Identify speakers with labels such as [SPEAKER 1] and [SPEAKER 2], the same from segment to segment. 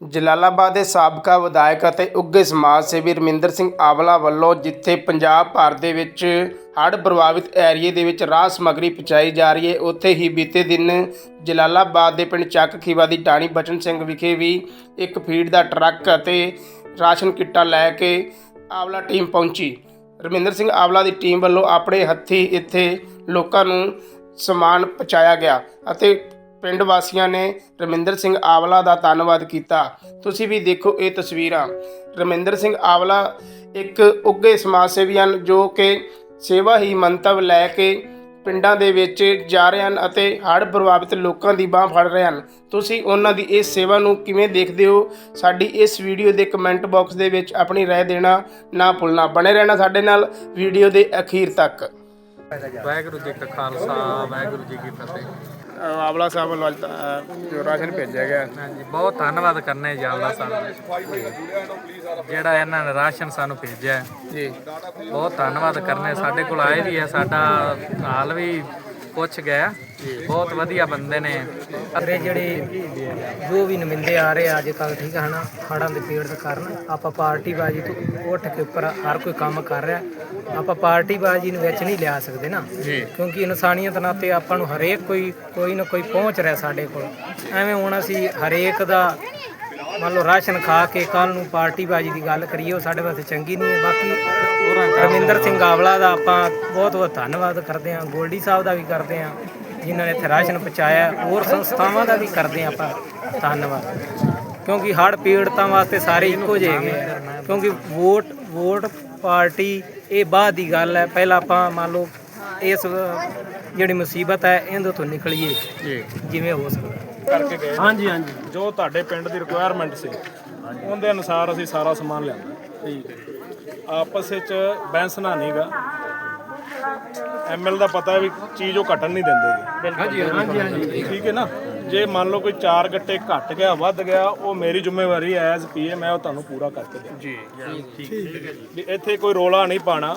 [SPEAKER 1] ਜਲਾਲਾਬਾਦ ਦੇ ਸਾਬਕਾ ਵਿਧਾਇਕ ਅਤੇ ਉੱਘੇ ਸਮਾਜ ਸੇਵੀ ਰਮਿੰਦਰ ਸਿੰਘ ਆਵਲਾ ਵੱਲੋਂ ਜਿੱਥੇ ਪੰਜਾਬ ਭਰ ਦੇ ਵਿੱਚ ਹੜ੍ਹ ਪ੍ਰਭਾਵਿਤ ਏਰੀਏ ਦੇ ਵਿੱਚ ਰਾਹ ਸਮੱਗਰੀ ਪਹੁੰਚਾਈ ਜਾ ਰਹੀ ਹੈ, ਉੱਥੇ ਹੀ ਬੀਤੇ ਦਿਨ ਜਲਾਲਾਬਾਦ ਦੇ ਪਿੰਡ ਚੱਕ ਖੀਵਾ ਦੀ ਟਾਣੀ ਬਚਨ ਸਿੰਘ ਵਿਖੇ ਵੀ ਇੱਕ ਫੀਡ ਦਾ ਟਰੱਕ ਅਤੇ ਰਾਸ਼ਨ ਕਿੱਟਾਂ ਲੈ ਕੇ ਆਵਲਾ ਟੀਮ ਪਹੁੰਚੀ। ਰਮਿੰਦਰ ਸਿੰਘ ਆਵਲਾ ਦੀ ਟੀਮ ਵੱਲੋਂ ਆਪਣੇ ਹੱਥੀ ਇੱਥੇ ਲੋਕਾਂ ਨੂੰ ਸਮਾਨ ਪਹੁੰਚਾਇਆ ਗਿਆ ਅਤੇ ਪਿੰਡ ਵਾਸੀਆਂ ਨੇ ਰਮਿੰਦਰ ਸਿੰਘ ਆਵਲਾ ਦਾ ਧੰਨਵਾਦ ਕੀਤਾ ਤੁਸੀਂ ਵੀ ਦੇਖੋ ਇਹ ਤਸਵੀਰਾਂ ਰਮਿੰਦਰ ਸਿੰਘ ਆਵਲਾ ਇੱਕ ਉੱਘੇ ਸਮਾਜ ਸੇਵੀ ਹਨ ਜੋ ਕਿ ਸੇਵਾ ਹੀ ਮੰਤਵ ਲੈ ਕੇ ਪਿੰਡਾਂ ਦੇ ਵਿੱਚ ਜਾ ਰਹੇ ਹਨ ਅਤੇ ਹੜ੍ਹ ਪ੍ਰਭਾਵਿਤ ਲੋਕਾਂ ਦੀ ਬਾਹ ਫੜ ਰਹੇ ਹਨ ਤੁਸੀਂ ਉਹਨਾਂ ਦੀ ਇਸ ਸੇਵਾ ਨੂੰ ਕਿਵੇਂ ਦੇਖਦੇ ਹੋ ਸਾਡੀ ਇਸ ਵੀਡੀਓ ਦੇ ਕਮੈਂਟ ਬਾਕਸ ਦੇ ਵਿੱਚ ਆਪਣੀ رائے ਦੇਣਾ ਨਾ ਭੁੱਲਣਾ ਬਣੇ ਰਹਿਣਾ ਸਾਡੇ ਨਾਲ ਵੀਡੀਓ ਦੇ ਅਖੀਰ ਤੱਕ
[SPEAKER 2] ਵਾਹਿਗੁਰੂ ਜੀ ਕਾ ਖਾਲਸਾ ਵਾਹਿਗੁਰੂ ਜੀ ਕੀ ਫਤਿਹ
[SPEAKER 1] ਆਵਲਾ ਸਾਹਿਬ ਵੱਲੋਂ ਜੋ ਰਾਸ਼ਨ ਭੇਜਿਆ ਗਿਆ।
[SPEAKER 2] ਹਾਂਜੀ ਬਹੁਤ ਧੰਨਵਾਦ ਕਰਨੇ ਜਾਂਦਾ ਸਾਨੂੰ ਜਿਹੜਾ ਇਹਨਾਂ ਨੇ ਰਾਸ਼ਨ ਸਾਨੂੰ ਭੇਜਿਆ ਹੈ।
[SPEAKER 1] ਜੀ।
[SPEAKER 2] ਬਹੁਤ ਧੰਨਵਾਦ ਕਰਨੇ ਸਾਡੇ ਕੋਲ ਆਏ ਵੀ ਹੈ ਸਾਡਾ ਹਾਲ ਵੀ ਪੁੱਛ ਗਿਆ। ਬਹੁਤ ਵਧੀਆ ਬੰਦੇ ਨੇ।
[SPEAKER 3] ਅਰੇ ਜਿਹੜੇ ਜੋ ਵੀ ਨੁਮਾਇੰਦੇ ਆ ਰਹੇ ਆ ਅੱਜ ਕੱਲ ਠੀਕ ਹੈ ਹਨਾ? ਹੜਾਂ ਦੇ ਪੀੜ ਦੇ ਕਾਰਨ ਆਪਾਂ ਪਾਰਟੀ ਬਾਜੀ ਤੋਂ ਉੱਠ ਕੇ ਉੱਪਰ ਹਰ ਕੋਈ ਕੰਮ ਕਰ ਰਿਹਾ। ਆਪਾਂ ਪਾਰਟੀ ਬਾਜੀ ਨੂੰ ਵਿੱਚ ਨਹੀਂ ਲਿਆ ਸਕਦੇ ਨਾ। ਕਿਉਂਕਿ ਇਨਸਾਨੀਅਤ ਨਾਤੇ ਆਪਾਂ ਨੂੰ ਹਰੇਕ ਕੋਈ ਕੋਈ ਨਾ ਕੋਈ ਪਹੁੰਚ ਰਿਹਾ ਸਾਡੇ ਕੋਲ। ਐਵੇਂ ਹੁਣ ਅਸੀਂ ਹਰੇਕ ਦਾ ਮੰਨ ਲਓ ਰਾਸ਼ਨ ਖਾ ਕੇ ਕੱਲ ਨੂੰ ਪਾਰਟੀ ਬਾਜੀ ਦੀ ਗੱਲ ਕਰੀਏ, ਉਹ ਸਾਡੇ ਵਾਸਤੇ ਚੰਗੀ ਨਹੀਂ ਹੈ। ਬਾਕੀ ਰਮਿੰਦਰ ਸਿੰਘ ਆਵਲਾ ਦਾ ਆਪਾਂ ਬਹੁਤ ਬਹੁਤ ਧੰਨਵਾਦ ਕਰਦੇ ਹਾਂ, ਗੋਲਡੀ ਸਾਹਿਬ ਦਾ ਵੀ ਕਰਦੇ ਹਾਂ, ਜਿਨ੍ਹਾਂ ਨੇ ਇੱਥੇ ਰਾਸ਼ਨ ਪਹੁੰਚਾਇਆ, ਹੋਰ ਸੰਸਥਾਵਾਂ ਦਾ ਵੀ ਕਰਦੇ ਹਾਂ ਆਪਾਂ ਧੰਨਵਾਦ। ਕਿਉਂਕਿ ਹੜ੍ਹ ਪੀੜਤਾਂ ਵਾਸਤੇ ਸਾਰੇ ਇੱਕੋ ਜਿਹੇ ਹੈਗੇ ਕਿਉਂਕਿ ਵੋਟ ਵੋਟ ਪਾਰਟੀ ਇਹ ਬਾਅਦ ਦੀ ਗੱਲ ਹੈ। ਪਹਿਲਾਂ ਆਪਾਂ ਮੰਨ ਲਓ ਇਸ ਜਿਹੜੀ ਮੁਸੀਬਤ ਹੈ ਇਹਦੇ ਤੋਂ ਨਿਕਲੀਏ।
[SPEAKER 1] ਜੀ।
[SPEAKER 3] ਜਿਵੇਂ ਹੋ ਸਕਦਾ।
[SPEAKER 4] ਕਰਕੇ ਗਏ। ਹਾਂਜੀ ਹਾਂਜੀ। ਜੋ ਤੁਹਾਡੇ ਪਿੰਡ ਦੀ ਰਿਕੁਆਇਰਮੈਂਟ ਸੀ ਉਹਦੇ ਅਨੁਸਾਰ ਅਸੀਂ ਸਾਰਾ ਸਮਾਨ ਲਿਆਂਦਾ। ਠੀਕ ਹੈ। ਆਪਸ ਵਿੱਚ ਬੈਂਸਣਾ ਨਹੀਂਗਾ ਐਮਐਲ ਦਾ ਪਤਾ ਹੈ ਵੀ ਚੀਜ਼ ਉਹ ਘਟਣ ਨਹੀਂ ਦਿੰਦੇ। ਹਾਂਜੀ ਹਾਂਜੀ ਹਾਂਜੀ। ਠੀਕ ਹੈ ਨਾ? ਜੇ ਮੰਨ ਲਓ ਕੋਈ ਚਾਰ ਗੱਟੇ ਘਟ ਗਿਆ ਵੱਧ ਗਿਆ ਉਹ ਮੇਰੀ ਜ਼ਿੰਮੇਵਾਰੀ ਐਜ਼ ਪੀਏ ਮੈਂ ਉਹ ਤੁਹਾਨੂੰ ਪੂਰਾ ਕਰਕੇ ਦੇ ਜੀ ਵੀ ਇੱਥੇ ਕੋਈ ਰੋਲਾ ਨਹੀਂ ਪਾਣਾ।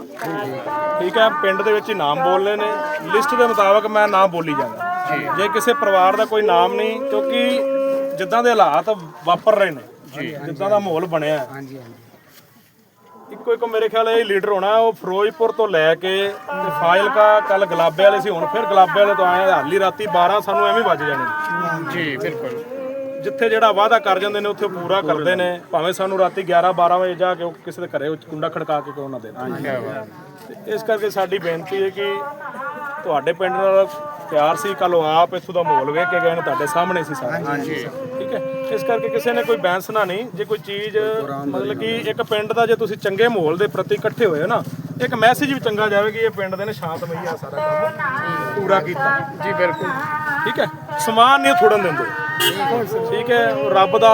[SPEAKER 4] ਠੀਕ ਹੈ ਪਿੰਡ ਦੇ ਵਿੱਚ ਹੀ ਨਾਮ ਬੋਲਨੇ ਨੇ। ਲਿਸਟ ਦੇ ਮੁਤਾਬਕ ਮੈਂ ਨਾਮ ਬੋਲੀ ਜਾਂਦਾ। ਜੇ। ਕਿਸੇ ਪਰਿਵਾਰ ਦਾ ਕੋਈ ਨਾਮ ਨਹੀਂ ਕਿਉਂਕਿ ਜਿੱਦਾਂ ਦੇ ਹਾਲਾਤ ਵਾਪਰ ਰਹੇ ਨੇ ਜਿੱਦਾਂ ਦਾ ਮਾਹੌਲ ਬਣਿਆ ਹੈ ਇੱਕੋ ਇੱਕੋ ਮੇਰੇ ਖਿਆਲ ਇਹ ਲੀਡਰ ਹੋਣਾ ਉਹ ਫਿਰੋਜ਼ਪੁਰ ਤੋਂ ਲੈ ਕੇ ਤੇ ਫਾਜ਼ਿਲਕਾ ਕੱਲ ਗਲਾਬੇ ਵਾਲੇ ਸੀ ਹੁਣ ਫਿਰ ਗਲਾਬੇ ਵਾਲੇ ਤੋਂ ਆਏ। ਹਾਲੀ ਰਾਤੀ 12 ਸਾਨੂੰ ਐਵੇਂ ਵੱਜ ਜਾਣੇ।
[SPEAKER 1] ਜੀ ਬਿਲਕੁਲ
[SPEAKER 4] ਜਿੱਥੇ ਜਿਹੜਾ ਵਾਅਦਾ ਕਰ ਜਾਂਦੇ ਨੇ ਉੱਥੇ ਪੂਰਾ ਕਰਦੇ ਨੇ ਭਾਵੇਂ ਸਾਨੂੰ ਰਾਤੀ 11 12 ਵਜੇ ਜਾ ਕੇ ਕਿਸੇ ਦੇ ਘਰੇ ਕੁੰਡਾ ਖੜਕਾ ਕੇ ਕਿਉਂ ਨਾ ਦੇਣ ਇਸ ਕਰਕੇ ਸਾਡੀ ਬੇਨਤੀ ਹੈ ਕਿ ਤੁਹਾਡੇ ਪਿੰਡ ਨਾਲ ਪਿਆਰ ਸੀ ਕੱਲ ਉਹ ਆਪ ਇੱਥੋਂ ਦਾ ਮਾਹੌਲ ਵੇਖ ਕੇ ਗਏ ਨੇ ਤੁਹਾਡੇ ਸਾਹਮਣੇ ਸੀ ਸਾਰਾ। ਹਾਂਜੀ। ਠੀਕ ਹੈ? ਇਸ ਕਰਕੇ ਕਿਸੇ ਨੇ ਕੋਈ ਬੈਂਸਣਾ ਨਹੀਂ ਜੇ ਕੋਈ ਚੀਜ਼ ਮਤਲਬ ਕਿ ਇੱਕ ਪਿੰਡ ਦਾ ਜੇ ਤੁਸੀਂ ਚੰਗੇ ਮਾਹੌਲ ਦੇ ਪ੍ਰਤੀ ਇਕੱਠੇ ਹੋਏ ਹੋ ਨਾ ਇੱਕ ਮੈਸੇਜ ਵੀ ਚੰਗਾ ਜਾਵੇ ਕਿ ਇਹ ਪਿੰਡ ਦੇ ਨੇ ਸ਼ਾਂਤਮਈ ਆ ਸਾਰਾ ਕੰਮ ਪੂਰਾ ਕੀਤਾ। ਜੀ ਬਿਲਕੁਲ। ਠੀਕ ਹੈ? ਸਮਾਨ ਨਹੀਂ ਥੋੜਨ ਦਿੰਦੇ। ਠੀਕ ਹੈ? ਰੱਬ ਦਾ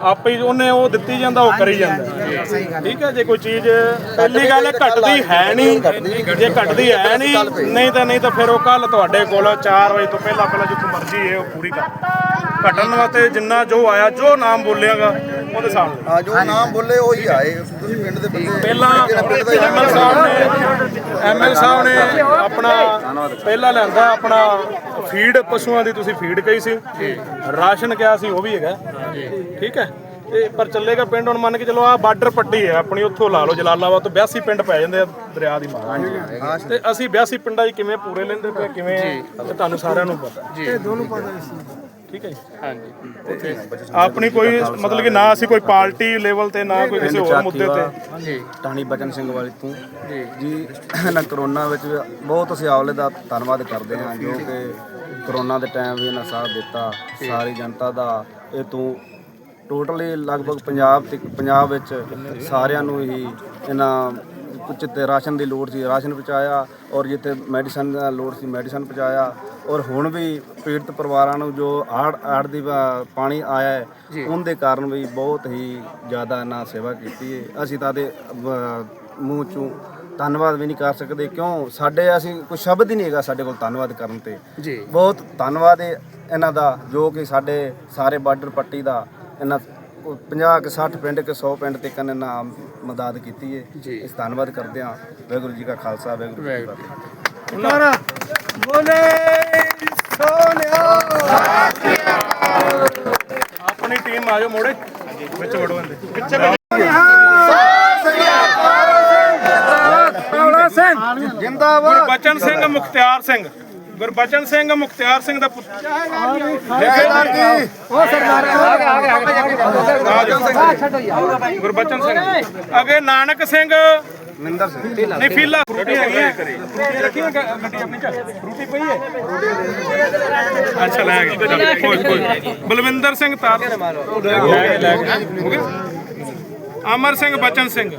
[SPEAKER 4] ਆਪੇ ਹੀ ਉਹਨੇ ਉਹ ਦਿੱਤੀ ਜਾਂਦਾ ਉਹ ਕਰੀ ਜਾਂਦਾ। ਠੀਕ ਹੈ ਜੇ ਕੋਈ ਚੀਜ਼ ਪਹਿਲੀ ਗੱਲ ਹੈ ਘਟਦੀ ਹੈ ਨਹੀਂ ਜੇ ਘਟਦੀ ਹੈ ਨਹੀਂ ਨਹੀਂ ਤਾਂ ਨਹੀਂ ਤਾਂ ਫਿਰ ਉਹ ਕੱਲ ਤੁਹਾਡੇ ਕੋਲ 4 ਵਜੇ ਤੋਂ ਪਹਿਲਾਂ ਪਹਿਲਾਂ ਜਿੱਥੋਂ ਮਰਜ਼ੀ ਹੈ ਉਹ ਪੂਰੀ ਕਰ। ਘਟਣ ਵਾਸਤੇ ਜਿੰਨਾ ਜੋ ਆਇਆ ਜੋ ਨਾਮ ਬੋਲਿਆਗਾ ਉਹਦੇ ਸਾਹਮਣੇ
[SPEAKER 5] ਹਾਂ ਜੋ ਨਾਮ ਬੋਲੇ ਉਹੀ ਆਏ ਤੁਸੀਂ ਪਿੰਡ ਦੇ ਬੰਦੇ
[SPEAKER 4] ਪਹਿਲਾਂ ਐਮਐਲ ਸਾਹਿਬ ਨੇ ਐਮਐਲ ਸਾਹਿਬ ਨੇ ਆਪਣਾ ਪਹਿਲਾਂ ਲਿਆਂਦਾ ਆਪਣਾ ਫੀਡ ਪਸ਼ੂਆਂ ਦੀ ਤੁਸੀਂ ਫੀਡ ਕਹੀ ਸੀ। ਰਾਸ਼ਨ ਕਿਹਾ ਸੀ ਉਹ ਵੀ ਹੈਗਾ। ਠੀਕ ਹੈ। ਤੇ ਪਰ ਚੱਲੇਗਾ ਪਿੰਡ ਹੁਣ ਮੰਨ ਕੇ ਚਲੋ ਆ ਬਾਰਡਰ ਪੱਟੀ ਹੈ ਆਪਣੀ ਉੱਥੋਂ ਲਾ ਲਓ ਜਲਾਲਾਬਾਦ ਤੋਂ 82 ਪਿੰਡ ਪੈ ਜਾਂਦੇ ਆ ਦਰਿਆ ਦੀ ਮਾਰ ਤੇ ਅਸੀਂ 82 ਪਿੰਡਾਂ 'ਚ ਕਿਵੇਂ ਪੂਰੇ ਲੈਂਦੇ ਪਏ ਕਿਵੇਂ ਤੇ ਤੁਹਾਨੂੰ ਸਾਰਿਆਂ ਨੂੰ ਪਤਾ। ਜੀ। ਦੋਨੋਂ ਪਤਾ ਠੀਕ ਹੈ ਜੀ। ਆਪਣੀ ਕੋਈ ਮਤਲਬ ਕਿ ਨਾ ਅਸੀਂ ਕੋਈ ਪਾਰਟੀ ਲੈਵਲ ਤੇ ਨਾ ਕੋਈ ਕਿਸੇ ਹੋਰ ਮੁੱਦੇ ਤੇ।
[SPEAKER 1] ਜੀ।
[SPEAKER 5] ਟਾਣੀ ਬਚਨ ਸਿੰਘ ਵਾਲੀ ਤੋਂ। ਜੀ। ਇਹਨਾਂ ਕਰੋਨਾ ਵਿੱਚ ਬਹੁਤ ਅਸੀਂ ਆਵਲੇ ਦਾ ਧੰਨਵਾਦ ਕਰਦੇ ਹਾਂ ਜੋ ਕਿ ਕਰੋਨਾ ਦੇ ਟਾਈਮ ਵੀ ਇਹਨਾਂ ਸਾਥ ਦਿੱਤਾ। ਸਾਰੀ ਜਨਤਾ ਦਾ ਇਹ ਤੋਂ ਟੋਟਲੀ ਲਗਭਗ ਪੰਜਾਬ ਤੇ ਪੰਜਾਬ ਵਿੱਚ ਸਾਰਿਆਂ ਨੂੰ ਹੀ ਇਹਨਾਂ ਕੁਝ ਤੇ ਰਾਸ਼ਨ ਦੀ ਲੋੜ ਸੀ ਰਾਸ਼ਨ ਪਹੁੰਚਾਇਆ ਔਰ ਜਿੱਥੇ ਮੈਡੀਸਨ ਦਾ ਲੋੜ ਸੀ ਮੈਡੀਸਨ ਪਹੁੰਚਾਇਆ ਔਰ ਹੁਣ ਵੀ ਪੀੜਤ ਪਰਿਵਾਰਾਂ ਨੂੰ ਜੋ ਆੜ ਆੜ ਦੀ ਪਾਣੀ ਆਇਆ ਹੈ ਉਹਦੇ ਕਾਰਨ ਵੀ ਬਹੁਤ ਹੀ ਜ਼ਿਆਦਾ ਇਹਨਾਂ ਸੇਵਾ ਕੀਤੀ ਹੈ। ਅਸੀਂ ਤਾਂ ਦੇ ਮੂੰਹ ਚੋਂ ਧੰਨਵਾਦ ਵੀ ਨਹੀਂ ਕਰ ਸਕਦੇ ਕਿਉਂ? ਸਾਡੇ ਅਸੀਂ ਕੋਈ ਸ਼ਬਦ ਹੀ ਨਹੀਂ ਹੈਗਾ ਸਾਡੇ ਕੋਲ ਧੰਨਵਾਦ ਕਰਨ ਤੇ।
[SPEAKER 1] ਜੀ।
[SPEAKER 5] ਬਹੁਤ ਧੰਨਵਾਦ ਹੈ ਇਹਨਾਂ ਦਾ ਜੋ ਕਿ ਸਾਡੇ ਸਾਰੇ ਬਾਰਡਰ ਪੱਟੀ ਦਾ ਇਹਨਾਂ 50 ਕਿ 60 ਪਿੰਡ ਕਿ 100 ਪਿੰਡ ਤੇ ਕੰਨ ਨਾ ਮਦਦ ਕੀਤੀ ਹੈ। ਇਸ ਧੰਨਵਾਦ ਕਰਦੇ ਹਾਂ। ਵਾਹਿਗੁਰੂ ਜੀ ਕਾ ਖਾਲਸਾ ਵਾਹਿਗੁਰੂ ਜੀ ਕੀ ਫਤਿਹ।
[SPEAKER 4] ਆਪਣਾ ਆਪਣੀ ਟੀਮ ਆ ਜਾਓ ਮੋੜੇ। ਵਿੱਚ ਵੜੋ ਇਹਦੇ। ਪਿੱਛੇ
[SPEAKER 5] ਜਿੰਦਾਬਾਦ।
[SPEAKER 4] ਗੁਰਬਚਨ ਸਿੰਘ ਮੁਖਤਿਆਰ ਸਿੰਘ। ਗੁਰਬਚਨ ਸਿੰਘ ਮੁਖਤਿਆਰ ਸਿੰਘ ਦਾ ਪੁੱਤਰ ਗੁਰਬਚਨ ਸਿੰਘ। ਅਗੇ ਨਾਨਕ ਸਿੰਘ।
[SPEAKER 5] ਮਿੰਦਰ ਸਿੰਘ।
[SPEAKER 4] ਨਹੀਂ ਫੀਲਾ। ਫਰੂਟੀ ਹੈਗੀ ਹੈ ਫਰੂਟੀ ਰੱਖੀ ਹੈ ਗੱਡੀ ਆਪਣੀ ਚ ਫਰੂਟੀ ਪਈ ਹੈ? ਅੱਛਾ ਲੈ ਗਏ। ਬਲਵਿੰਦਰ ਸਿੰਘ ਤਾਰ। ਲੈ ਲੈ ਹੋ ਗਿਆ? ਅਮਰ ਸਿੰਘ ਬਚਨ ਸਿੰਘ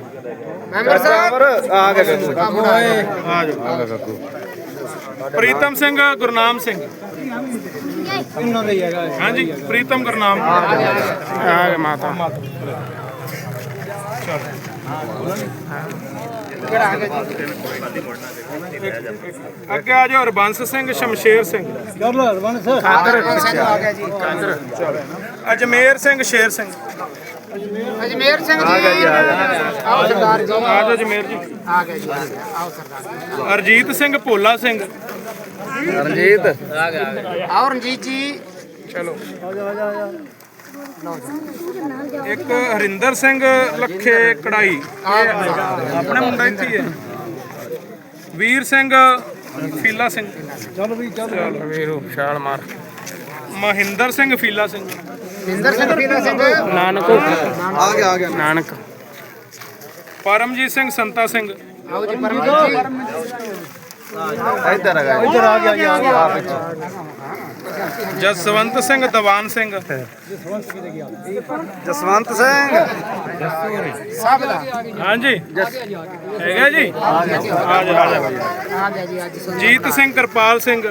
[SPEAKER 5] ਅਮਰ ਆ ਗਿਆ ਕਾਕੂ
[SPEAKER 4] ਆ ਜਾਓ ਪ੍ਰੀਤਮ ਸਿੰਘ ਗੁਰਨਾਮ ਸਿੰਘ ਉਹਨਾਂ ਦਾ ਹੀ ਹੈਗਾ ਹਾਂਜੀ ਪ੍ਰੀਤਮ ਗੁਰਨਾਮ ਆ ਗਿਆ ਮਾਤਾ ਅੱਗੇ ਆ ਜਾਓ ਹਰਬੰਸ ਸਿੰਘ ਸ਼ਮਸ਼ੇਰ ਸਿੰਘ ਅਜਮੇਰ ਸਿੰਘ ਸ਼ੇਰ ਸਿੰਘ
[SPEAKER 6] ਅਜਮੇਰ ਸਿੰਘ ਜੀ। ਆਓ ਸਰਦਾਰ ਜੀ।
[SPEAKER 4] ਆ ਜਾਓ ਅਜਮੇਰ ਜੀ।
[SPEAKER 6] ਆ ਗਏ ਜੀ ਆਓ ਸਰਦਾਰ
[SPEAKER 4] ਅਰਜੀਤ ਸਿੰਘ ਭੋਲਾ ਸਿੰਘ।
[SPEAKER 5] ਰਣਜੀਤ।
[SPEAKER 6] ਆਓ ਰਣਜੀਤ ਜੀ।
[SPEAKER 4] ਚਲੋ। ਇੱਕ ਹਰਿੰਦਰ ਸਿੰਘ ਲੱਖੇ ਕੜਾਈ। ਇਹ ਆਪਣੇ ਮੁੰਡਾ ਇੱਥੇ ਹੀ ਹੈ। ਵੀਰ ਸਿੰਘ ਫੀਲਾ ਸਿੰਘ। ਚਲੋ ਵੀ ਚਲੋ। ਵੀਰੋ ਛਾਲ ਮਾਰ। ਮਹਿੰਦਰ ਸਿੰਘ ਫੀਲਾ ਸਿੰਘ।
[SPEAKER 6] ਵਿੰਦਰ ਸਿੰਘ ਪੀਲਾ ਸਿੰਘ
[SPEAKER 4] ਨਾਨਕ।
[SPEAKER 5] ਆ ਗਿਆ ਆ ਗਿਆ।
[SPEAKER 4] ਨਾਨਕ। ਪਰਮਜੀਤ ਸਿੰਘ ਸੰਤਾ ਸਿੰਘ।
[SPEAKER 6] ਆਓ ਜੀ ਪਰਮਜੀਤ ਜੀ।
[SPEAKER 5] ਇੱਧਰ ਆ ਗਿਆ ਇੱਧਰ ਆ ਗਿਆ ਆ ਪਿੱਛੇ
[SPEAKER 4] ਜਸਵੰਤ ਸਿੰਘ ਦੀਵਾਨ ਸਿੰਘ
[SPEAKER 5] ਜਸਵੰਤ ਸਿੰਘ
[SPEAKER 6] ਸਭ ਦਾ
[SPEAKER 4] ਹਾਂਜੀ ਹੈਗਾ ਜੀ ਆ ਜਾ ਆ ਜਾ
[SPEAKER 6] ਆ ਗਿਆ ਜੀ ਅੱਜ ਸੁਣ
[SPEAKER 4] ਜੀਤ ਸਿੰਘ ਕਿਰਪਾਲ ਸਿੰਘ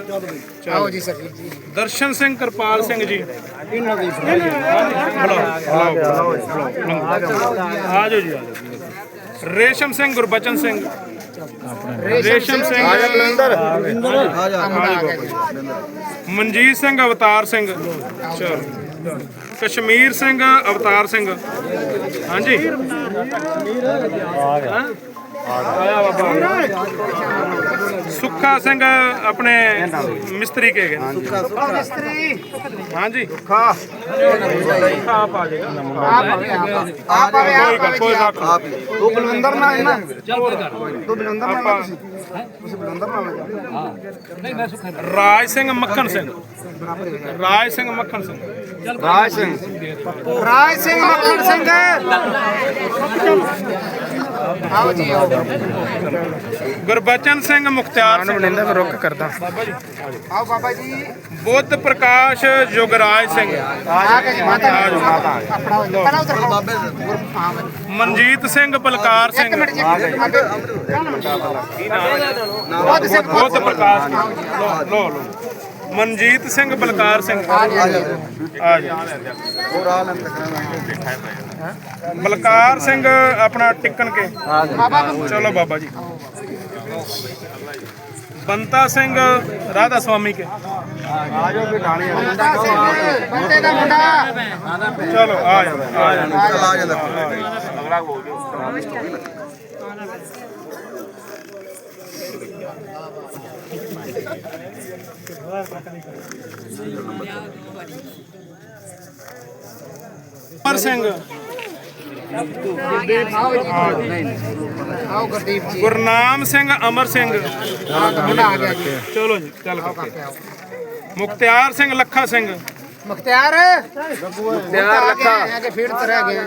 [SPEAKER 6] ਆਓ ਜੀ ਸਰਜੀਤ ਜੀ
[SPEAKER 4] ਦਰਸ਼ਨ ਸਿੰਘ ਕਿਰਪਾਲ ਸਿੰਘ ਜੀ ਇਹਨਾਂ ਦੀ ਬੁਲਾਓ ਬੁਲਾਓ ਆ ਜਾਓ ਜੀ ਆ ਜਾਓ ਰੇਸ਼ਮ ਸਿੰਘ ਗੁਰਬਚਨ ਸਿੰਘ ਰੇਸ਼ਮ ਸਿੰਘ
[SPEAKER 5] ਆ ਗਿਆ ਬਲਵਿੰਦਰ। ਆ ਜਾ
[SPEAKER 6] ਆ ਗਿਆ ਜੀ
[SPEAKER 4] ਮਨਜੀਤ ਸਿੰਘ ਅਵਤਾਰ ਸਿੰਘ। ਚਲੋ। ਕਸ਼ਮੀਰ ਸਿੰਘ ਅਵਤਾਰ ਸਿੰਘ। ਹਾਂਜੀ। ਆ ਆਇਆ ਬਾਬਾ ਸੁੱਖਾ ਸਿੰਘ ਆਪਣੇ ਮਿਸਤਰੀ ਕੇ ਗਏ ਹਾਂਜੀ।
[SPEAKER 5] ਖਾ
[SPEAKER 4] ਖਾ ਪਾ ਜਾਏਗਾ।
[SPEAKER 6] ਆਪ ਆਵੇ ਆਪ ਆਪ ਆਵੇ। ਆਪ ਆਵੇ
[SPEAKER 4] ਕੋਈ
[SPEAKER 6] ਜੀ
[SPEAKER 4] ਨਾ
[SPEAKER 5] ਆਪ ਹੀ। ਤੂੰ ਬਲਵਿੰਦਰ ਨਾਲ ਹੈ ਨਾ? ਤੂੰ ਬਲਵਿੰਦਰ ਨਾਲ ਹੈ ਤੁਸੀਂ? ਤੁਸੀਂ ਬਲਵਿੰਦਰ ਨਾਲ ਹੈ
[SPEAKER 4] ਰਾਜ ਸਿੰਘ ਮੱਖਣ ਸਿੰਘ। ਰਾਜ ਸਿੰਘ ਮੱਖਣ ਸਿੰਘ।
[SPEAKER 5] ਰਾਜ ਸਿੰਘ।
[SPEAKER 6] ਰਾਜ ਸਿੰਘ ਮੱਖਣ ਸਿੰਘ। ਆਓ ਜੀ ਆਓ।
[SPEAKER 4] ਗੁਰਬਚਨ ਸਿੰਘ ਮੁਖਤਿਆਰ ਸਿੰਘ
[SPEAKER 1] ਮੈਂ ਰੁੱਕ ਕਰਦਾ।
[SPEAKER 6] ਆਓ ਬਾਬਾ ਜੀ।
[SPEAKER 4] ਬੁੱਧ ਪ੍ਰਕਾਸ਼ ਯੁਗਰਾਜ ਸਿੰਘ।
[SPEAKER 6] ਆ ਗਿਆ ਜੀ ਮਾਤਾ ਆਪਣਾ ਹੋ ਜੀ ਪਹਿਲਾਂ ਉਧਰ ਬਾਬੇ ਹਾਂ ਬਾਈ।
[SPEAKER 4] ਮਨਜੀਤ ਸਿੰਘ ਬਲਕਾਰ ਸਿੰਘ
[SPEAKER 6] ਇੱਕ ਮਿੰਟ ਜੀ?
[SPEAKER 4] ਬੁੱਧ ਪ੍ਰਕਾਸ਼ ਲੋ ਮਨਜੀਤ ਸਿੰਘ ਬਲਕਾਰ ਸਿੰਘ। ਆ ਜਾ
[SPEAKER 5] ਹੋਰ ਆ ਲੈਣ ਤੱਕ
[SPEAKER 4] ਮਲਕਾਰ ਸਿੰਘ ਆਪਣਾ ਟਿੱਕਣ ਕੇ। ਚਲੋ ਬਾਬਾ ਜੀ। ਬੰਤਾ ਸਿੰਘ ਰਾਧਾ ਸਵਾਮੀ ਕੇ।
[SPEAKER 6] ਬੰਦਾ ਸਿੰਘ ਬੰਦੇ ਦਾ ਮੁੰਡਾ
[SPEAKER 4] ਚਲੋ, ਆ ਜਾ ਆ ਜਾ
[SPEAKER 5] ਆ ਜਾਂਦਾ
[SPEAKER 4] ਅਮਰ ਸਿੰਘ
[SPEAKER 6] ਆਓ ਗੁਰਦੀਪ
[SPEAKER 4] ਗੁਰਨਾਮ ਸਿੰਘ ਅਮਰ ਸਿੰਘ।
[SPEAKER 6] ਜੀ
[SPEAKER 4] ਚਲੋ ਜੀ ਚੱਲ ਮੁਖਤਿਆਰ ਸਿੰਘ ਲੱਖਾ ਸਿੰਘ।
[SPEAKER 6] ਮੁਖਤਿਆਰ? ਮੁਖਤਿਆਰ ਲੱਖਾ। ਅੱਗੇ ਫੀਡ ਤੇ ਰਹਿ ਗਏ।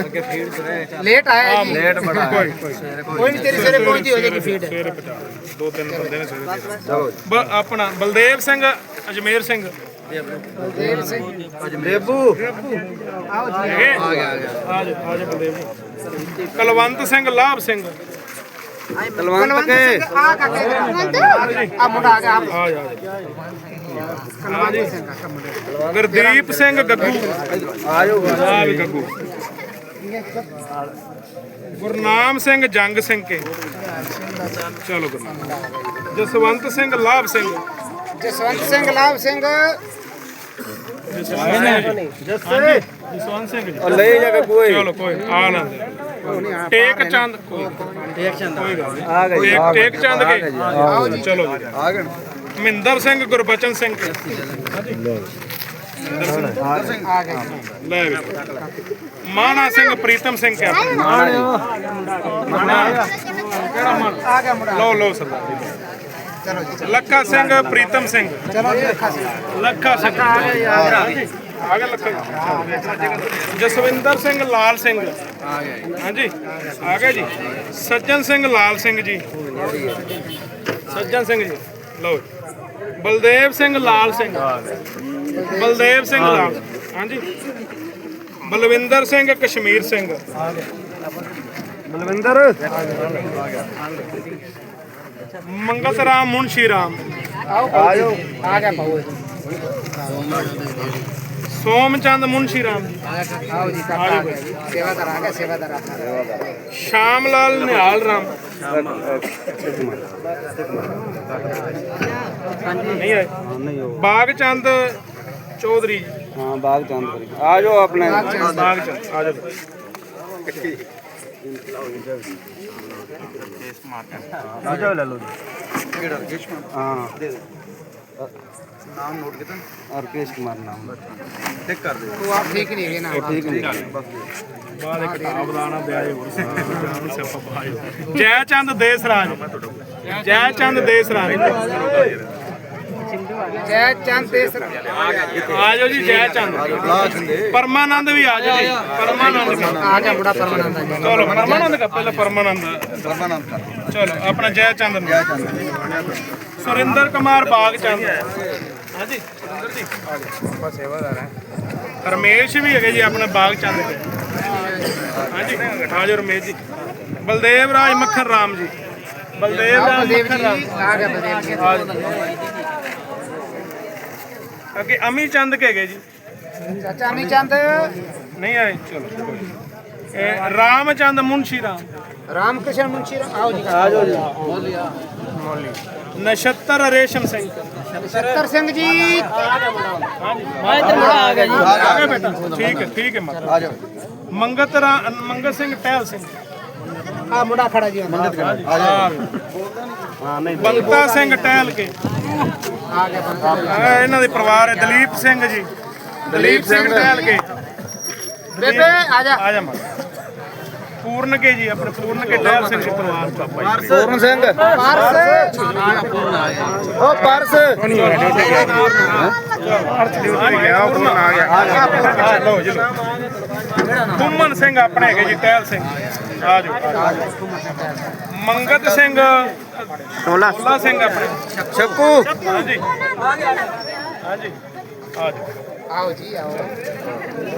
[SPEAKER 6] ਅੱਗੇ ਫੀਡ ਤੇ ਰਹਿ ਲੇਟ ਆਇਆ ਜੀ।
[SPEAKER 5] ਲੇਟ ਬੜਾ
[SPEAKER 4] ਕੋਈ ਕੋਈ
[SPEAKER 6] ਕੋਈ ਨਹੀਂ ਤੇਰੀ ਸਵੇਰੇ ਪਹੁੰਚਦੀ ਹੋ ਜਾਏਗੀ ਫੀਡ
[SPEAKER 4] ਪਹੁੰਚਾ। ਦੋ ਤਿੰਨ ਬੰਦੇ ਨੇ ਬ- ਆਪਣਾ ਬਲਦੇਵ ਸਿੰਘ ਅਜਮੇਰ ਸਿੰਘ।
[SPEAKER 6] ਦੇਵ ਸਿੰਘ
[SPEAKER 5] ਲੇਬੂ
[SPEAKER 4] ਹੈਗੇ ਆ ਗਿਆ ਆ ਗਿਆ। ਆ ਜਾ ਆ ਜਾ ਬਲਦੇਵ ਜੀ ਕਲਵੰਤ ਸਿੰਘ ਲਾਭ ਸਿੰਘ
[SPEAKER 5] ਤਲਵੰਤ
[SPEAKER 6] ਕੁਲਵੰਤ।
[SPEAKER 5] ਕੇ
[SPEAKER 6] ਆ ਕਾਕੇ ਆ ਮੁੰਡਾ ਆ ਗਿਆ।
[SPEAKER 4] ਆ ਜਾ ਆ ਜਾ
[SPEAKER 6] ਕੁਲਵੰਤ ਸਿੰਘ ਆ ਮੁੰਡਾ।
[SPEAKER 4] ਗੁਰਦੀਪ ਸਿੰਘ ਗੱਗੂ।
[SPEAKER 5] ਆਜੋ
[SPEAKER 4] ਆ ਵੀ ਗੱਗੂ। ਗੁਰਨਾਮ ਸਿੰਘ ਜੰਗ ਸਿੰਘ ਕੇ। ਚਲੋ ਗੁਰਨਾਮ। ਜਸਵੰਤ ਸਿੰਘ ਲਾਭ ਸਿੰਘ।
[SPEAKER 6] ਜਸਵੰਤ ਸਿੰਘ ਲਾਭ ਸਿੰਘ।
[SPEAKER 4] ਜਸਵੰਤ ਜਸਵੰਤ ਸਿੰਘ ਜੀ
[SPEAKER 5] ਲੈ ਜਾ ਕੇ ਕੋਈ।
[SPEAKER 4] ਚਲੋ ਕੋਈ ਆ ਲੈਂਦੇ ਟੇਕ ਚੰਦ ਕੋਈ ਟੇਕ ਚੰਦ।
[SPEAKER 5] ਆ ਗਏ
[SPEAKER 4] ਟੇਕ ਟੇਕ ਚੰਦ ਕੇ। ਚਲੋ ਜੀ।
[SPEAKER 5] ਆ ਗਏ।
[SPEAKER 4] ਮਹਿੰਦਰ ਸਿੰਘ ਗੁਰਬਚਨ ਸਿੰਘ ਲੈ ਮਾਣਾ ਸਿੰਘ ਪ੍ਰੀਤਮ ਸਿੰਘ ਕਿਆ ਮਾਣਾ ਕਿਹੜਾ ਮਾਣ
[SPEAKER 6] ਆ ਗਿਆ ਮੁੰਡਾ।
[SPEAKER 4] ਲਓ ਲਓ ਸਰਦਾਰ ਜੀ। ਲੱਖਾ ਸਿੰਘ, ਪ੍ਰੀਤਮ ਸਿੰਘ।
[SPEAKER 6] ਚਲੋ ਜੀ ਰੱਖਾ ਸੀ
[SPEAKER 4] ਲੱਖਾ ਸਿੰਘ। ਆ ਗਿਆ ਆ ਗਿਆ ਲੱਖਾ ਜਸਵਿੰਦਰ ਸਿੰਘ, ਲਾਲ ਸਿੰਘ। ਆ ਗਿਆ ਹਾਂਜੀ, ਆ ਗਿਆ ਜੀ। ਸੱਜਣ ਸਿੰਘ, ਲਾਲ ਸਿੰਘ ਜੀ। ਸੱਜਣ ਸਿੰਘ ਜੀ, ਲਓ ਬਲਦੇਵ ਸਿੰਘ, ਲਾਲ ਸਿੰਘ। ਬਲਦੇਵ ਸਿੰਘ, ਲਾਲ ਹਾਂਜੀ। ਬਲਵਿੰਦਰ ਸਿੰਘ, ਕਸ਼ਮੀਰ ਸਿੰਘ। ਬਲਵਿੰਦਰ। ਮੰਗਤ ਰਾਮ ਮੁਨਸ਼ੀ ਰਾਮ
[SPEAKER 6] ਆਓ ਆਜੋ। ਆ ਗਿਆ ਪਾਓ
[SPEAKER 4] ਸੋਮਚੰਦ ਮੁਨਸ਼ੀ ਰਾਮ ਜੀ
[SPEAKER 6] ਆਓ ਜੀ ਕਾਕਾ ਆ ਗਿਆ ਜੀ। ਸੇਵਾਦਾਰ ਆ ਗਿਆ ਸੇਵਾਦਾਰ ਆ। ਗਿਆ
[SPEAKER 4] ਸ਼ਾਮ ਲਾਲ ਨਿਹਾਲ ਰਾਮ। ਨਹੀਂ ਆਏ। ਬਾਗ ਚੰਦ ਚੌਧਰੀ ਜੀ।
[SPEAKER 5] ਹਾਂ ਬਾਗ ਚੰਦ ਆ ਜਾਓ ਆਪਣੇ।
[SPEAKER 4] ਬਾਗ ਚੰਦ ਆ ਜਾਓ
[SPEAKER 5] ਆ ਜਾਓ ਲੈ ਲਓ ਜੀ। ਹਾਂ। ਨਾਮ ਨੋਟ ਕੀਤਾ? ਅਰਕੇਸ਼ ਕੁਮਾਰ ਨਾਮ। ਟਿਕ ਕਰ ਦੇ
[SPEAKER 6] ਤੂੰ ਆਪ ਠੀਕ ਨਹੀਂ ਹੈਗੇ ਨਾ।
[SPEAKER 5] ਠੀਕ ਨਹੀਂ
[SPEAKER 4] ਬਾਅਦ ਇੱਕ ਕਿਤਾਬ ਦਾ ਨਾ ਵਿਆਹ ਹੋਰ ਜਾਨ ਸਿਆਪਾ ਪਾਇਓ ਜੈ ਚੰਦ ਦੇਸਰਾਜ ਜੈ ਚੰਦ ਦੇਸਰਾਜ
[SPEAKER 6] ਜੈ ਚੰਦ ਦੇਸਰ
[SPEAKER 4] ਆ ਜਾਓ ਜੀ ਜੈ ਚੰਦ। ਪਰਮਾਨੰਦ ਵੀ ਆ ਜਾਓ ਜੀ ਪਰਮਾਨੰਦ
[SPEAKER 6] ਆ ਗਿਆ ਮੁੰਡਾ ਪਰਮਾਨੰਦ ਆ
[SPEAKER 4] ਚਲੋ ਪਰਮਾਨੰਦ ਕਾ ਪਹਿਲਾਂ ਪਰਮਾਨੰਦ।
[SPEAKER 5] ਕਰ
[SPEAKER 4] ਚਲੋ ਆਪਣਾ ਜੈ ਚੰਦ ਨੂੰ। ਸੁਰਿੰਦਰ ਕੁਮਾਰ ਬਾਗ ਚੰਦ ਹਾਂਜੀ ਸੁਰਿੰਦਰ ਜੀ। ਆਪਾਂ ਸੇਵਾਦਾਰ ਹੈ ਰਮੇਸ਼ ਵੀ ਹੈਗੇ ਜੀ ਆਪਣੇ ਬਾਗ ਚੰਦ ਦੇ। ਹਾਂਜੀ ਆਜੋ ਰਮੇਸ਼ ਜੀ। ਬਲਦੇਵ ਰਾਜ ਮੱਖਣ ਰਾਮ ਜੀ। ਬਲਦੇਵ ਰਾਜ ਮੱਖਣ
[SPEAKER 6] ਜੀ
[SPEAKER 4] ਰਾਮ।
[SPEAKER 6] ਆ ਗਿਆ ਬਲਦੇਵ ਜੀ।
[SPEAKER 4] ਅੱਗੇ ਅਮੀ ਚੰਦ ਕੇ ਹੈਗੇ ਜੀ।
[SPEAKER 6] ਚਾਚਾ ਅਮੀ ਚੰਦ।
[SPEAKER 4] ਨਹੀਂ ਆਏ ਚਲੋ ਇਹ ਰਾਮਚੰਦ ਮੁੰਸ਼ੀ ਰਾਮ।
[SPEAKER 6] ਰਾਮਕ੍ਰਿਸ਼ਨ ਮੁੰਸ਼ੀ ਆਓ ਜੀ। ਆ ਜਾਓ
[SPEAKER 4] ਨਛੱਤਰ ਰੇਸ਼ਮ ਸਿੰਘ।
[SPEAKER 6] ਸੱਤਰ ਸਿੰਘ ਜੀ।
[SPEAKER 4] ਆ ਗਿਆ ਬੇਟਾ। ਠੀਕ ਹੈ ਠੀਕ ਹੈ ਮਤ ਆ ਜਾਓ ਮੰਗਤ ਰਾ ਮੰਗਤ ਸਿੰਘ ਟਹਿਲ ਸਿੰਘ।
[SPEAKER 6] ਆ ਮੁੰਡਾ ਖੜਾ ਜੀ। ਮੰਗਤ
[SPEAKER 4] ਹਾਂ ਨਹੀਂ। ਬੰਤਾ ਸਿੰਘ ਟਹਿਲ ਕੇ।
[SPEAKER 6] ਆ ਗਿਆ ਬੰਦਾ
[SPEAKER 4] ਆਹ ਇਹਨਾਂ ਦੇ ਪਰਿਵਾਰ ਹੈ ਦਲੀਪ ਸਿੰਘ ਜੀ। ਦਲੀਪ ਸਿੰਘ ਟਹਿਲ ਕੇ।
[SPEAKER 6] ਬੇਬੇ ਆ ਜਾ।
[SPEAKER 4] ਆ ਜਾ ਮਾ ਪੂਰਨ ਕੇ ਜੀ ਆਪਣੇ ਪੂਰਨ ਕੇ ਟਹਿਲ ਸਿੰਘ ਦੇ ਪਰਿਵਾਰ ਦਾ ਭਾਈ
[SPEAKER 5] ਪੂਰਨ ਸਿੰਘ।
[SPEAKER 6] ਪਰਸ।
[SPEAKER 5] ਉਹ ਪਰਸ।
[SPEAKER 4] ਗਿਆ। ਪੂਰਨ ਆ ਗਿਆ। ਲਓ ਜੀ ਲਓ। ਕੁੰਮਨ ਸਿੰਘ ਆਪਣੇ ਹੈਗੇ ਜੀ ਟਹਿਲ ਸਿੰਘ। ਆ ਜਾਓ। ਮੰਗਤ ਸਿੰਘ। ਟੋਲਾ ਟੋਲਾ ਸਿੰਘ ਆਪਣੇ।
[SPEAKER 5] ਛੱਕੂ।
[SPEAKER 4] ਹਾਂਜੀ। ਹਾਂਜੀ। ਆ ਜਾਓ।
[SPEAKER 6] ਆਓ ਜੀ ਆਓ।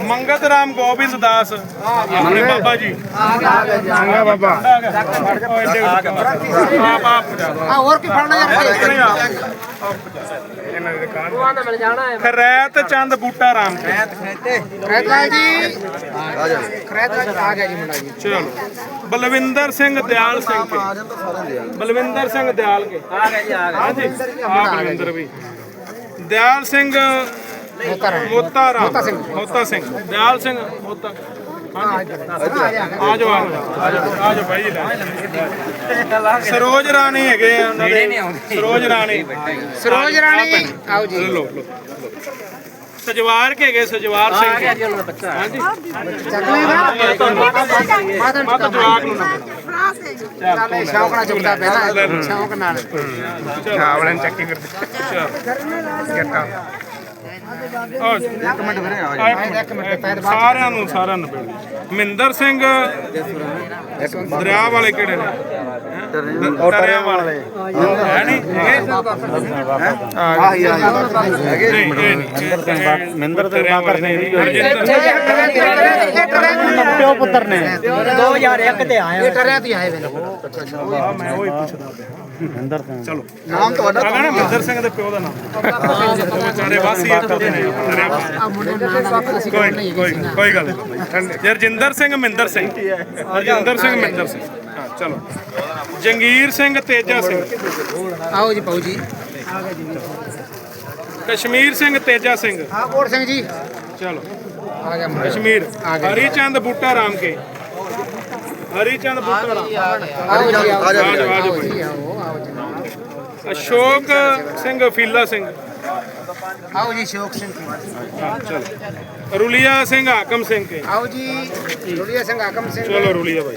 [SPEAKER 4] ਮੰਗਤ ਰਾਮ ਗੋਬਿੰਦ ਦਾਸ ਆਪਣੇ ਬਾਬਾ ਜੀ।
[SPEAKER 5] ਚੰਗਾ ਬਾਬਾ।
[SPEAKER 4] ਆਪ ਆਪ ਪਹੁੰਚਾ ਦਿਓ।
[SPEAKER 6] ਆ ਹੋਰ ਕੀ ਫੜਨਾ ਯਾਰ
[SPEAKER 4] ਨਹੀਂ ਆਪ। ਇਹਨਾਂ ਦੀ ਦੁਕਾਨ ਖਰੈਤ ਚੰਦ ਬੂਟਾ ਰਾਮ ਕੇ
[SPEAKER 6] ਖਰੇਤਾ। ਜੀ। ਖਰੇਤਾ ਆ ਗਿਆ ਜੀ ਮੁੰਡਾ ਜੀ।
[SPEAKER 4] ਚਲੋ। ਬਲਵਿੰਦਰ ਸਿੰਘ ਦਿਆਲ ਸਿੰਘ ਕੇ। ਬਲਵਿੰਦਰ ਸਿੰਘ ਦਿਆਲ ਕੇ। ਆ ਗਿਆ ਜੀ ਆ ਗਿਆ। ਆ ਬਲਵਿੰਦਰ ਵੀ। ਦਿਆਲ ਸਿੰਘ
[SPEAKER 6] ਮੋਤਾ ਰਾਮ।
[SPEAKER 4] ਮੋਤਾ
[SPEAKER 6] ਸਿੰਘ।
[SPEAKER 4] ਦਿਆਲ ਸਿੰਘ ਮੋਤਾ ਆ। ਆ ਆ ਆ ਭਾਈ ਜੀ ਸਰੋਜ ਰਾਣੀ ਹੈਗੇ ਆ ਉਹਨਾਂ ਦੇ। ਸਰੋਜ ਰਾਣੀ।
[SPEAKER 6] ਸਰੋਜ ਰਾਣੀ। ਆਓ ਜੀ।
[SPEAKER 4] ਲੋ ਲੋ ਸਜਵਾਰ ਕੇ ਸਜਵਾਰ ਸਿੰਘ। ਹਾਂਜੀ।
[SPEAKER 6] ਚੱਕਲੇ ਦਾ ਮਾਤਾ
[SPEAKER 4] ਮਾਤਾ ਜਵਾਕ ਨੂੰ ਨਾ
[SPEAKER 6] ਚੱਲ ਸ਼ੌਕ ਨਾਲ ਚੁੱਕਦਾ ਪਹਿਲਾਂ ਸ਼ੌਕ ਨਾਲ।
[SPEAKER 4] ਚਾਵਲਾਂ ਚੱਕੀ ਫਿਰ ਗੱਟਾ। ਇੱਕ ਮਿੰਟ ਵੀਰੇ ਆ
[SPEAKER 6] ਇੱਕ ਮਿੰਟ ਪੈਰ ਬਾਅਦ
[SPEAKER 4] ਸਾਰਿਆਂ ਨੂੰ ਸਾਰਿਆਂ ਨੂੰ ਬੇੜੀ ਮਹਿੰਦਰ ਸਿੰਘ ਦਰਿਆ ਵਾਲੇ ਕਿਹੜੇ ਨੇ ਦਰਿਆ ਵਾਲੇ ਹੈ ਨਹੀਂ
[SPEAKER 5] ਆਹੀ ਆਹੀ ਹੈਗੇ
[SPEAKER 4] ਮਹਿੰਦਰ ਸਿੰਘ ਮਹਿੰਦਰ ਤੇ ਬਾਕਰ ਨੇ
[SPEAKER 6] ਪਿਓ ਪੁੱਤਰ ਨੇ 2001 ਤੇ ਆਇਆ ਇਹ ਟਰਿਆ ਤੇ ਆਏ ਵੇ
[SPEAKER 4] ਮੈਂ ਉਹੀ ਪੁੱਛਦਾ ਮਹਿੰਦਰ ਸਿੰਘ ਚਲੋ
[SPEAKER 5] ਨਾਮ ਤੁਹਾਡਾ
[SPEAKER 4] ਆ ਨਾ ਮਹਿੰਦਰ ਸਿੰਘ ਦੇ ਪਿਓ ਦਾ ਨਾਮ ਵਿਚਾਰੇ ਵਾਸੀ।
[SPEAKER 6] ਆ
[SPEAKER 4] ਕੋਈ ਕੋਈ ਕੋਈ ਗੱਲ ਨਹੀਂ। ਜਰਜਿੰਦਰ ਸਿੰਘ ਮਹਿੰਦਰ ਸਿੰਘ। ਜਰਜਿੰਦਰ ਸਿੰਘ ਮਹਿੰਦਰ ਸਿੰਘ। ਹਾਂ ਚਲੋ। ਜੰਗੀਰ ਸਿੰਘ ਤੇਜਾ ਸਿੰਘ।
[SPEAKER 6] ਆਓ ਜੀ ਪਾਉ ਜੀ।
[SPEAKER 4] ਕਸ਼ਮੀਰ ਸਿੰਘ ਤੇਜਾ ਸਿੰਘ।
[SPEAKER 6] ਆ ਕੋਟ ਸਿੰਘ ਜੀ।
[SPEAKER 4] ਚਲੋ।
[SPEAKER 6] ਆ ਗਿਆ
[SPEAKER 4] ਕਸ਼ਮੀਰ। ਹਰੀ ਚੰਦ ਬੂਟਾ ਰਾਮ ਕੇ। ਹਰੀ ਚੰਦ ਬੂਟਾ ਰਾਮ
[SPEAKER 6] ਆਓ ਜੀ ਆਓ। ਆਓ।
[SPEAKER 4] ਅਸ਼ੋਕ ਸਿੰਘ ਫੀਲਾ ਸਿੰਘ।
[SPEAKER 6] ਆਓ ਜੀ ਸ਼ੋਕ ਸਿੰਘ
[SPEAKER 4] ਚਲੋ ਰੁਲੀਆ ਸਿੰਘ ਹਾਕਮ ਸਿੰਘ ਕੇ
[SPEAKER 6] ਆਓ ਜੀ ਲੋੜੀਆ ਸਿੰਘ ਹਾਕਮ ਸਿੰਘ।
[SPEAKER 4] ਚਲੋ ਰੁਲੀਆ ਭਾਈ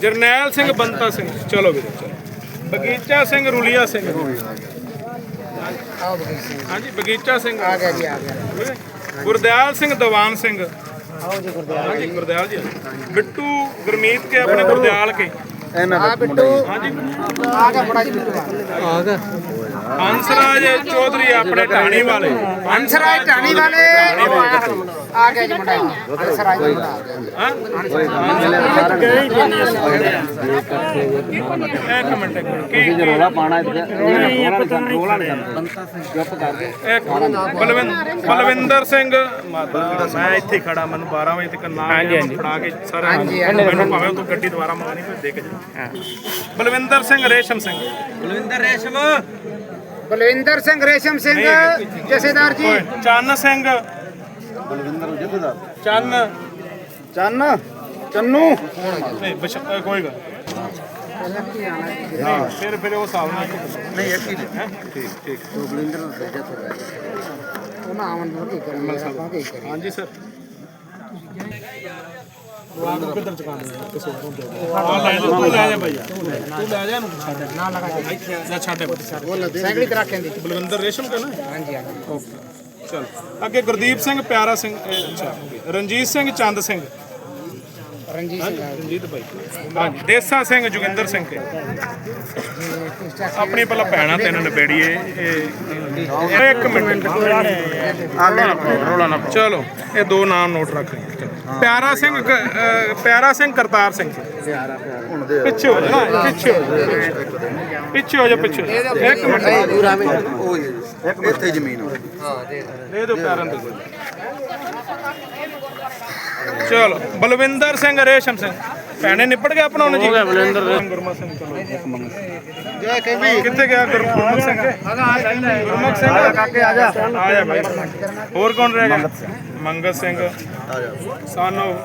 [SPEAKER 4] ਜਰਨੈਲ ਸਿੰਘ ਬੰਤਾ ਸਿੰਘ। ਚਲੋ ਵੀਰੇ ਚਲੋ। ਬਗੀਚਾ ਸਿੰਘ ਰੁਲੀਆ ਸਿੰਘ।
[SPEAKER 6] ਆਓ ਬਗੀਚ ਸਿੰਘ।
[SPEAKER 4] ਹਾਂਜੀ ਬਗੀਚਾ ਸਿੰਘ।
[SPEAKER 6] ਆ ਗਿਆ ਜੀ ਆ ਗਿਆ।
[SPEAKER 4] ਗੁਰਦਿਆਲ ਸਿੰਘ ਦੀਵਾਨ ਸਿੰਘ।
[SPEAKER 6] ਆਓ ਜੀ ਗੁਰਦਿਆਲ
[SPEAKER 4] ਹਾਂਜੀ ਗੁਰਦਿਆਲ ਜੀ। ਬਿੱਟੂ ਗੁਰਮੀਤ ਕੇ ਆਪਣੇ ਗੁਰਦਿਆਲ ਕੇ।
[SPEAKER 6] ਆ ਬਿੱਟੂ।
[SPEAKER 4] ਹਾਂਜੀ।
[SPEAKER 6] ਆ ਗਿਆ ਬੜਾ ਜੀ ਬਿੱਟੂ। ਆ ਗਿਆ।
[SPEAKER 4] ਹੰਸਰਾਜ ਚੌਧਰੀ ਆਪਣੇ ਢਾਣੀ ਵਾਲੇ।
[SPEAKER 6] ਹੰਸਰਾਜ ਢਾਣੀ ਵਾਲੇ। ਆ ਗਿਆ ਜੀ ਮੁੰਡਾ। ਹੰਸਰਾਜ ਦਾ ਮੁੰਡਾ
[SPEAKER 4] ਹਾਂ? ਇੱਕ ਮਿੰਟ ਰੋਲਾ ਬਲਵਿੰਦਰ ਬਲਵਿੰਦਰ ਸਿੰਘ ਮਾਤਾ ਮੈਂ ਇੱਥੇ ਖੜਾ ਮੈਨੂੰ 12 ਵਜੇ ਤੱਕ ਨਾ ਫੜਾ ਕੇ ਸਾਰਾ
[SPEAKER 6] ਹਾਂਜੀ, ਹਾਂਜੀ।
[SPEAKER 4] ਮੈਨੂੰ ਭਾਵੇਂ ਤੂੰ ਗੱਡੀ ਦੁਬਾਰਾ ਮੰਗਣੀ ਫਿਰ ਦੇ ਕੇ ਜਾ ਬਲਵਿੰਦਰ ਸਿੰਘ ਰੇਸ਼ਮ ਸਿੰਘ।
[SPEAKER 6] ਬਲਵਿੰਦਰ ਸਿੰਘ ਰੇਸ਼ਮ ਸਿੰਘ ਜਥੇਦਾਰ ਜੀ।
[SPEAKER 4] ਚੰਨ ਸਿੰਘ। ਬਲਵਿੰਦਰ ਜਥੇਦਾਰ ਚੰਨ।
[SPEAKER 5] ਚੰਨ ਚੰਨੂ।
[SPEAKER 4] ਕੋਈ ਗੱਲ ਨਹੀਂ। ਫਿਰ ਫਿਰ ਉਹ ਨਾਲ
[SPEAKER 5] ਨਹੀਂ ਇੱਕ ਹੀ
[SPEAKER 6] ਉਹਨਾਂ ਆਵਨ ਨੂੰ ਕੀ ਕਰਾਂਗੇ ਆਪਾਂ ਕੀ ਕਰੀਏ?
[SPEAKER 4] ਹਾਂਜੀ ਸਰ। ਕਿੱਧਰ ਚਕਾਉਂਦੇ ਕਿਸੇ ਨੂੰ ਦੇ ਲੈ ਜਾ ਤੂੰ ਲੈ ਜਾ ਭਈਆ ਤੂੰ ਲੈ ਜਾ ਇਹਨੂੰ ਛੱਡ
[SPEAKER 6] ਨਾ ਲਗਾ ਜੀ
[SPEAKER 4] ਨਾ ਛੱਡ
[SPEAKER 6] ਸੈਂਕੜੀ ਤਰ੍ਹਾਂ ਕਹਿੰਦੀ
[SPEAKER 4] ਬਲਵਿੰਦਰ ਰੇਸ਼ਮ ਕਾ ਨਾ
[SPEAKER 6] ਹਾਂਜੀ ਹਾਂਜੀ
[SPEAKER 4] ਓਕੇ ਚਲ ਅੱਗੇ ਗੁਰਦੀਪ ਸਿੰਘ ਪਿਆਰਾ ਸਿੰਘ ਅੱਛਾ। ਰਣਜੀਤ ਸਿੰਘ ਚੰਦ ਸਿੰਘ।
[SPEAKER 6] ਰਣਜੀਤ ਸਿੰਘ
[SPEAKER 4] ਰਣਜੀਤ ਭਾਈ। ਦੇਸਾ ਸਿੰਘ ਜੋਗਿੰਦਰ ਸਿੰਘ ਕੇ ਆਪਣੀ ਪਹਿਲਾਂ ਭੈਣਾਂ ਤੇ ਇਹਨਾਂ ਨਿਬੇੜੀਏ। ਇਹ ਇਹ ਇੱਕ ਮਿੰਟ। ਰੋਲਾ ਨਾ ਪਾਓ। ਚਲੋ ਇਹ ਦੋ ਨਾਮ ਨੋਟ ਰੱਖ ਲਈ। ਪਿਆਰਾ ਸਿੰਘ ਪਿਆਰਾ ਸਿੰਘ ਕਰਤਾਰ ਸਿੰਘ। ਪਿੱਛੇ ਹੋ ਜਾ ਪਿੱਛੇ ਹੋ ਜਾ। ਪਿੱਛੇ ਹੋ ਜਾ ਪਿੱਛੇ ਹੋ ਜਾ। ਇੱਕ ਮਿੰਟ।
[SPEAKER 5] ਇੱਥੇ ਜ਼ਮੀਨ
[SPEAKER 4] ਦੇ ਦਿਓ ਪਿਆਰਾਂ ਦੇ। ਚਲੋ ਬਲਵਿੰਦਰ ਸਿੰਘ ਰੇਸ਼ਮ ਸਿੰਘ। ਭੈਣੇ ਨਿਪਟ ਗਿਆ ਆਪਣਾ ਉਹਨੇ ਜੀ? ਹੋ ਗਿਆ ਬਲਵਿੰਦਰ। ਗੁਰਮਤ ਸਿੰਘ ਚਲੋ ਕਿੱਥੇ ਗਿਆ ਗੁਰ- ਗੁਰਮੁਖ ਸਿੰਘ? ਗੁਰਮੁਖ ਸਿੰਘ? ਕਾਕੇ ਆ ਜਾ। ਆ ਜਾ ਭਾਈ ਹੋਰ ਕੌਣ ਰਹਿ ਗਿਆ? ਮੰਗਤ ਸਿੰਘ। ਆ ਜਾ। ਸਾਨੋ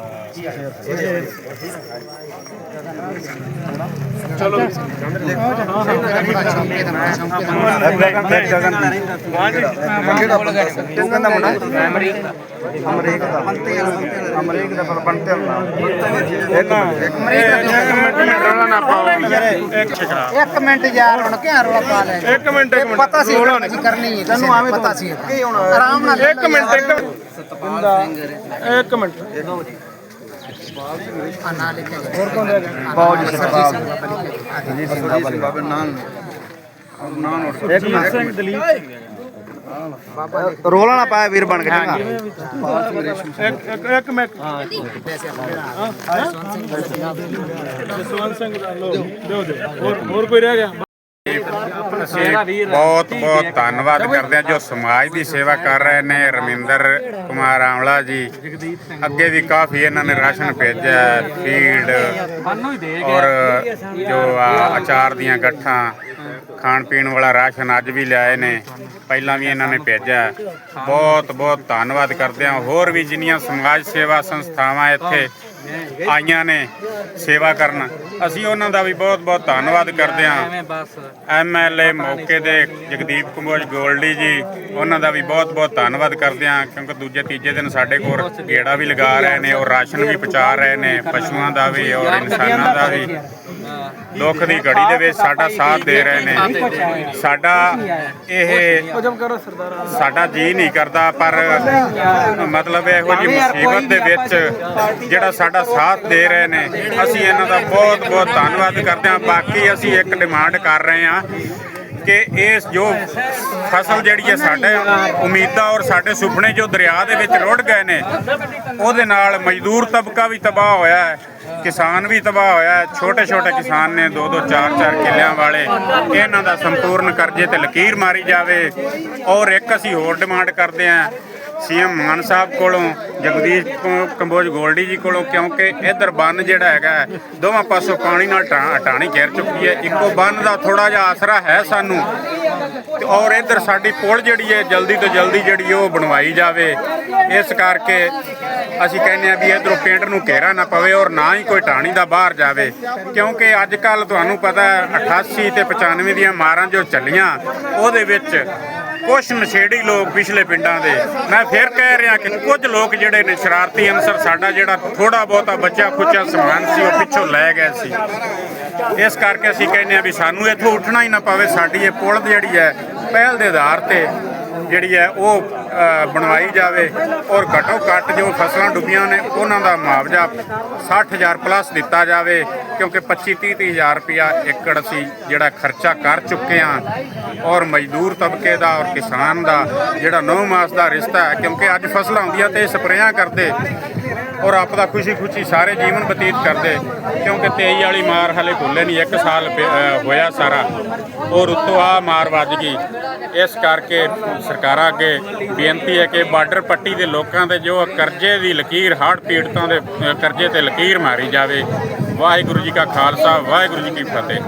[SPEAKER 4] ਚਲੋ
[SPEAKER 5] ਅਮਰੀਕ ਦਾ ਅਮਰੀਕ ਦਾ ਪਰ ਬੰਤੇ
[SPEAKER 6] ਇੱਕ ਮਿੰਟ ਯਾਰ ਹੁਣ ਕਿਆ ਰੋਲਾ ਪਾ ਲੈ
[SPEAKER 4] ਇੱਕ ਮਿੰਟ ਇੱਕ ਮਿੰਟ
[SPEAKER 6] ਪਤਾ ਸੀ ਕਰਨੀ ਹੈ ਤੈਨੂੰ ਆਵੇਂ ਪਤਾ ਸੀ ਆਰਾਮ ਨਾਲ
[SPEAKER 4] ਇੱਕ ਮਿੰਟ ਇੱਕ ਇੱਕ ਮਿੰਟ।
[SPEAKER 6] ਬਾਉ ਜੀ ਸਰਜੀਤ ਸਿੰਘ ਬਾਬਾ ਲਿਖਿਆ
[SPEAKER 5] ਜੀ ਨਾਨ ਨਾਨ ਇੱਕ ਸਿੰਘ ਦਲੀਪ ਰੋਲਾ ਨਾ ਪਾਇਆ ਵੀਰ ਬਣ ਕੇ ਚੰਗਾ।
[SPEAKER 4] ਇੱਕ ਇੱਕ ਇੱਕ ਮਿੰਟ। ਜਸਵੰਤ ਸਿੰਘ ਦਾ ਲੋ। ਦਿਓ ਦਿਓ। ਹੋਰ ਹੋਰ ਕੋਈ ਰਹਿ ਗਿਆ?
[SPEAKER 7] ਅਸੀਂ ਬਹੁਤ ਬਹੁਤ ਧੰਨਵਾਦ ਕਰਦੇ ਹਾਂ ਜੋ ਸਮਾਜ ਦੀ ਸੇਵਾ ਕਰ ਰਹੇ ਨੇ ਰਮਿੰਦਰ ਕੁਮਾਰ ਆਮਲਾ ਜੀ। ਅੱਗੇ ਵੀ ਕਾਫੀ ਇਹਨਾਂ ਨੇ ਰਾਸ਼ਨ ਭੇਜਿਆ ਹੈ, ਫੀਡ ਔਰ ਜੋ ਆ ਅਚਾਰ ਦੀਆਂ ਗੱਠਾਂ ਖਾਣ ਪੀਣ ਵਾਲਾ ਰਾਸ਼ਨ ਅੱਜ ਵੀ ਲਿਆਏ ਨੇ ਪਹਿਲਾਂ ਵੀ ਇਹਨਾਂ ਨੇ ਭੇਜਿਆ। ਬਹੁਤ ਬਹੁਤ ਧੰਨਵਾਦ ਕਰਦੇ ਹਾਂ। ਹੋਰ ਵੀ ਜਿੰਨੀਆਂ ਸਮਾਜ ਸੇਵਾ ਸੰਸਥਾਵਾਂ ਇੱਥੇ ਆਈਆਂ ਨੇ ਸੇਵਾ ਕਰਨ। ਅਸੀਂ ਉਹਨਾਂ ਦਾ ਵੀ ਬਹੁਤ ਬਹੁਤ ਧੰਨਵਾਦ ਕਰਦੇ ਹਾਂ। ਐਮਐਲਏ ਮੌਕੇ ਦੇ ਜਗਦੀਪ ਕੁਮਾਰ ਗੋਲਡੀ ਜੀ ਉਹਨਾਂ ਦਾ ਵੀ ਬਹੁਤ-ਬਹੁਤ ਧੰਨਵਾਦ ਕਰਦੇ ਹਾਂ ਕਿਉਂਕਿ ਦੂਜੇ ਤੀਜੇ ਦਿਨ ਸਾਡੇ ਕੋਲ ਗੇੜਾ ਵੀ ਲਗਾ ਰਹੇ ਨੇ ਔਰ ਰਾਸ਼ਨ ਵੀ ਪਹੁੰਚਾ ਰਹੇ ਨੇ ਪਸ਼ੂਆਂ ਦਾ ਵੀ ਔਰ ਇਨਸਾਨਾਂ ਦਾ ਵੀ। ਦੁੱਖ ਦੀ ਘੜੀ ਦੇ ਵਿੱਚ ਸਾਡਾ ਸਾਥ ਦੇ ਰਹੇ ਨੇ। ਸਾਡਾ ਇਹ ਸਾਡਾ ਜੀ ਨਹੀਂ ਕਰਦਾ ਪਰ ਮਤਲਬ ਇਹੋ ਜਿਹੀ ਮੁਸੀਬਤ ਦੇ ਵਿੱਚ ਜਿਹੜਾ ਸਾਡਾ ਸਾਥ ਦੇ ਰਹੇ ਨੇ। ਅਸੀਂ ਇਹਨਾਂ ਦਾ ਬਹੁਤ ਬਹੁਤ ਧੰਨਵਾਦ ਕਰਦੇ ਹਾਂ। ਬਾਕੀ ਅਸੀਂ ਇੱਕ ਡਿਮਾਂਡ ਕਰ ਰਹੇ ਹਾਂ ਕਿ ਇਸ ਜੋ ਫਸਲ ਜਿਹੜੀ ਹੈ ਸਾਡੇ ਉਮੀਦਾਂ ਔਰ ਸਾਡੇ ਸੁਪਨੇ ਜੋ ਦਰਿਆ ਦੇ ਵਿੱਚ ਰੁੜ ਗਏ ਨੇ, ਉਹਦੇ ਨਾਲ ਮਜ਼ਦੂਰ ਤਬਕਾ ਵੀ ਤਬਾਹ ਹੋਇਆ ਹੈ, ਕਿਸਾਨ ਵੀ ਤਬਾਹ ਹੋਇਆ ਹੈ। ਛੋਟੇ ਛੋਟੇ ਕਿਸਾਨ ਨੇ ਦੋ ਦੋ, ਚਾਰ ਚਾਰ ਕਿੱਲਿਆਂ ਵਾਲੇ ਇਹਨਾਂ ਦਾ ਸੰਪੂਰਨ ਕਰਜ਼ੇ ਤੇ ਲਕੀਰ ਮਾਰੀ ਜਾਵੇ ਔਰ ਇੱਕ ਅਸੀਂ ਹੋਰ ਡਿਮਾਂਡ ਕਰਦੇ ਹਾਂ। ਸੀਐਮ ਮਾਨ ਸਾਹਿਬ ਕੋਲੋਂ, ਜਗਦੀਸ਼ ਕੰਬੋਜ ਗੋਲਡੀ ਜੀ ਕੋਲੋਂ, ਕਿਉਂਕਿ ਇਧਰ ਬੰਨ ਜਿਹੜਾ ਹੈਗਾ ਦੋਵਾਂ ਪਾਸੋਂ ਪਾਣੀ ਨਾਲ ਟਾ- ਟਾਣੀ ਘੇਰ ਚੁੱਕੀ ਹੈ। ਇੱਕੋ ਬੰਨ ਦਾ ਥੋੜਾ ਜਿਹਾ ਆਸਰਾ ਹੈ ਸਾਨੂੰ, ਔਰ ਇਧਰ ਸਾਡੀ ਪੁਲ ਜਿਹੜੀ ਹੈ, ਜਲਦੀ ਤੋਂ ਜਲਦੀ ਜਿਹੜੀ ਉਹ ਬਣਵਾਈ ਜਾਵੇ। ਇਸ ਕਰਕੇ ਅਸੀਂ ਕਹਿੰਦੇ ਆ ਵੀ ਇਧਰੋਂ ਪਿੰਡ ਨੂੰ ਘੇਰਾ ਨਾ ਪਵੇ ਔਰ ਨਾ ਹੀ ਕੋਈ ਟਾਣੀ ਦਾ ਬਾਹਰ ਜਾਵੇ। ਕਿਉਂਕਿ ਅੱਜ ਕੱਲ ਤੁਹਾਨੂੰ ਪਤਾ ਹੈ 88 ਤੇ 95 ਦੀਆਂ ਮਾਰਾਂ ਜੋ ਚੱਲੀਆਂ, ਉਹਦੇ ਵਿੱਚ ਕੁਝ ਨਸ਼ੇੜੀ ਲੋਕ ਪਿਛਲੇ ਪਿੰਡਾਂ ਦੇ। ਮੈਂ ਫਿਰ ਕਹਿ ਰਿਹਾ ਕਿ ਕੁਝ ਲੋਕ ਜਿਹੜੇ ਨੇ ਸ਼ਰਾਰਤੀ ਅਨਸਰ ਸਾਡਾ ਜਿਹੜਾ ਥੋੜਾ ਬਹੁਤਾ ਬੱਚਾ ਖੁੱਚਾ ਸਮਾਨ ਸੀ, ਉਹ ਪਿੱਛੋਂ ਲੈ ਗਏ ਸੀ। ਇਸ ਕਰਕੇ ਅਸੀਂ ਕਹਿੰਦੇ ਆ ਵੀ ਸਾਨੂੰ ਇੱਥੋਂ ਉੱਠਣਾ ਹੀ ਨਾ ਪਵੇ, ਸਾਡੀ ਇਹ ਪੁਲ ਜਿਹੜੀ ਹੈ, ਪਹਿਲ ਦੇ ਆਧਾਰ ਤੇ ਜਿਹੜੀ ਹੈ ਉਹ ਬਣਵਾਈ ਜਾਵੇ ਔਰ ਘੱਟੋ ਘੱਟ ਜੋ ਫਸਲਾਂ ਡੁੱਬੀਆਂ ਨੇ ਉਹਨਾਂ ਦਾ ਮੁਆਵਜ਼ਾ 60000 ਪਲੱਸ ਦਿੱਤਾ ਜਾਵੇ, ਕਿਉਂਕਿ 25 30 ਹਜ਼ਾਰ ਰੁਪਇਆ ਏਕੜ ਅਸੀਂ ਜਿਹੜਾ ਖਰਚਾ ਕਰ ਚੁੱਕੇ ਹਾਂ ਔਰ ਮਜ਼ਦੂਰ ਤਬਕੇ ਦਾ ਔਰ ਕਿਸਾਨ ਦਾ ਜਿਹੜਾ 9 ਮਾਸ ਦਾ ਰਿਸ਼ਤਾ ਹੈ, ਕਿਉਂਕਿ ਅੱਜ ਫਸਲਾਂ ਆਉਂਦੀਆਂ ਤੇ ਸਪਰੇਆਂ ਕਰਦੇ ਔਰ ਆਪਦਾ ਖੁਸ਼ੀ ਖੁਸ਼ੀ ਸਾਰੇ ਜੀਵਨ ਬਤੀਤ ਕਰਦੇ, ਕਿਉਂਕਿ 23 ਵਾਲੀ ਮਾਰ ਹਲੇ ਭੁੱਲੇ ਨਹੀਂ, ਇੱਕ ਸਾਲ ਪਿ- ਹੋਇਆ ਸਾਰਾ। ਔਰ ਉੱਤੋਂ ਆ ਮਾਰ ਵੱਜ ਗਈ। ਇਸ ਕਰਕੇ ਸਰਕਾਰਾਂ ਅੱਗੇ ਬੇਨਤੀ ਹੈ ਕਿ ਬਾਰਡਰ ਪੱਟੀ ਦੇ ਲੋਕਾਂ ਦੇ ਜੋ ਕਰਜ਼ੇ ਦੀ ਲਕੀਰ ਹੜ੍ਹ ਪੀੜਤਾਂ ਦੇ ਕਰਜ਼ੇ ਤੇ ਲਕੀਰ ਮਾਰੀ ਜਾਵੇ। ਵਾਹਿਗੁਰੂ ਜੀ ਕਾ ਖਾਲਸਾ, ਵਾਹਿਗੁਰੂ ਜੀ ਕੀ ਫਤਿਹ।